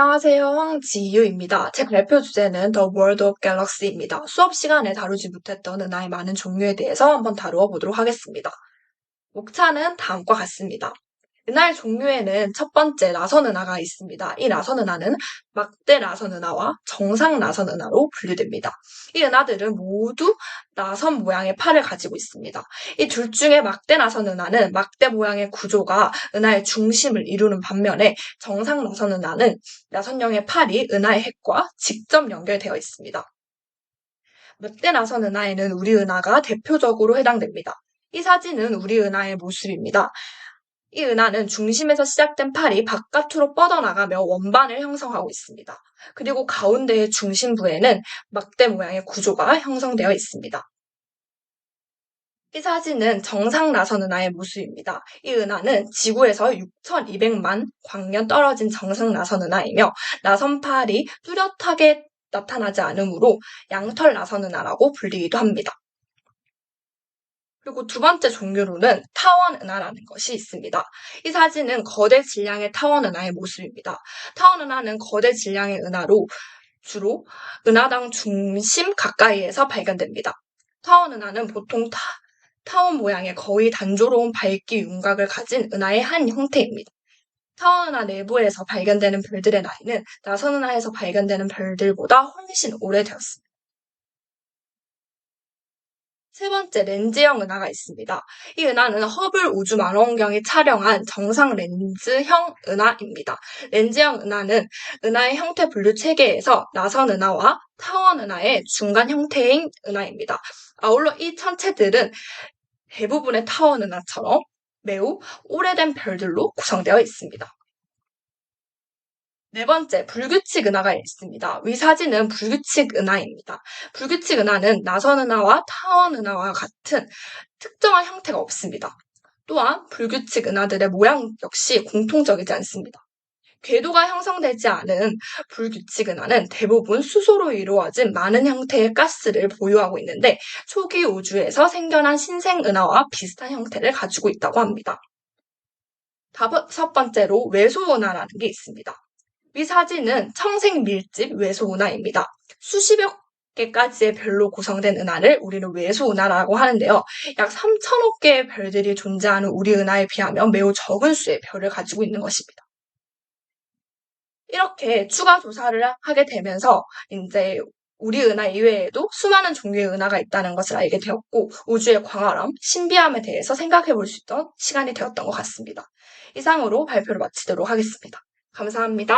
안녕하세요. 황지유입니다. 제 발표 주제는 The World of Galaxy입니다. 수업 시간에 다루지 못했던 은하의 많은 종류에 대해서 한번 다루어 보도록 하겠습니다. 목차는 다음과 같습니다. 은하의 종류에는 첫 번째 나선 은하가 있습니다. 이 나선 은하는 막대 나선 은하와 정상 나선 은하로 분류됩니다. 이 은하들은 모두 나선 모양의 팔을 가지고 있습니다. 이 둘 중에 막대 나선 은하는 막대 모양의 구조가 은하의 중심을 이루는 반면에 정상 나선 은하는 나선형의 팔이 은하의 핵과 직접 연결되어 있습니다. 막대 나선 은하에는 우리 은하가 대표적으로 해당됩니다. 이 사진은 우리 은하의 모습입니다. 이 은하는 중심에서 시작된 팔이 바깥으로 뻗어나가며 원반을 형성하고 있습니다. 그리고 가운데의 중심부에는 막대 모양의 구조가 형성되어 있습니다. 이 사진은 정상 나선 은하의 모습입니다. 이 은하는 지구에서 6,200만 광년 떨어진 정상 나선 은하이며 나선팔이 뚜렷하게 나타나지 않으므로 양털 나선 은하라고 불리기도 합니다. 그리고 두 번째 종류로는 타원 은하라는 것이 있습니다. 이 사진은 거대 질량의 타원 은하의 모습입니다. 타원 은하는 거대 질량의 은하로 주로 은하당 중심 가까이에서 발견됩니다. 타원 은하는 보통 타, 타원 모양의 거의 단조로운 밝기 윤곽을 가진 은하의 한 형태입니다. 타원 은하 내부에서 발견되는 별들의 나이는 나선 은하에서 발견되는 별들보다 훨씬 오래되었습니다. 세 번째 렌즈형 은하가 있습니다. 이 은하는 허블 우주 망원경이 촬영한 정상 렌즈형 은하입니다. 렌즈형 은하는 은하의 형태 분류 체계에서 나선 은하와 타원 은하의 중간 형태인 은하입니다. 아울러 이 천체들은 대부분의 타원 은하처럼 매우 오래된 별들로 구성되어 있습니다. 네 번째, 불규칙 은하가 있습니다. 위 사진은 불규칙 은하입니다. 불규칙 은하는 나선 은하와 타원 은하와 같은 특정한 형태가 없습니다. 또한 불규칙 은하들의 모양 역시 공통적이지 않습니다. 궤도가 형성되지 않은 불규칙 은하는 대부분 수소로 이루어진 많은 형태의 가스를 보유하고 있는데 초기 우주에서 생겨난 신생 은하와 비슷한 형태를 가지고 있다고 합니다. 다섯 번째로 외소 은하라는 게 있습니다. 이 사진은 청색 밀집 외소 은하입니다. 수십여 개까지의 별로 구성된 은하를 우리는 외소 은하라고 하는데요. 약 3천억 개의 별들이 존재하는 우리 은하에 비하면 매우 적은 수의 별을 가지고 있는 것입니다. 이렇게 추가 조사를 하게 되면서 이제 우리 은하 이외에도 수많은 종류의 은하가 있다는 것을 알게 되었고 우주의 광활함, 신비함에 대해서 생각해 볼 수 있던 시간이 되었던 것 같습니다. 이상으로 발표를 마치도록 하겠습니다. 감사합니다.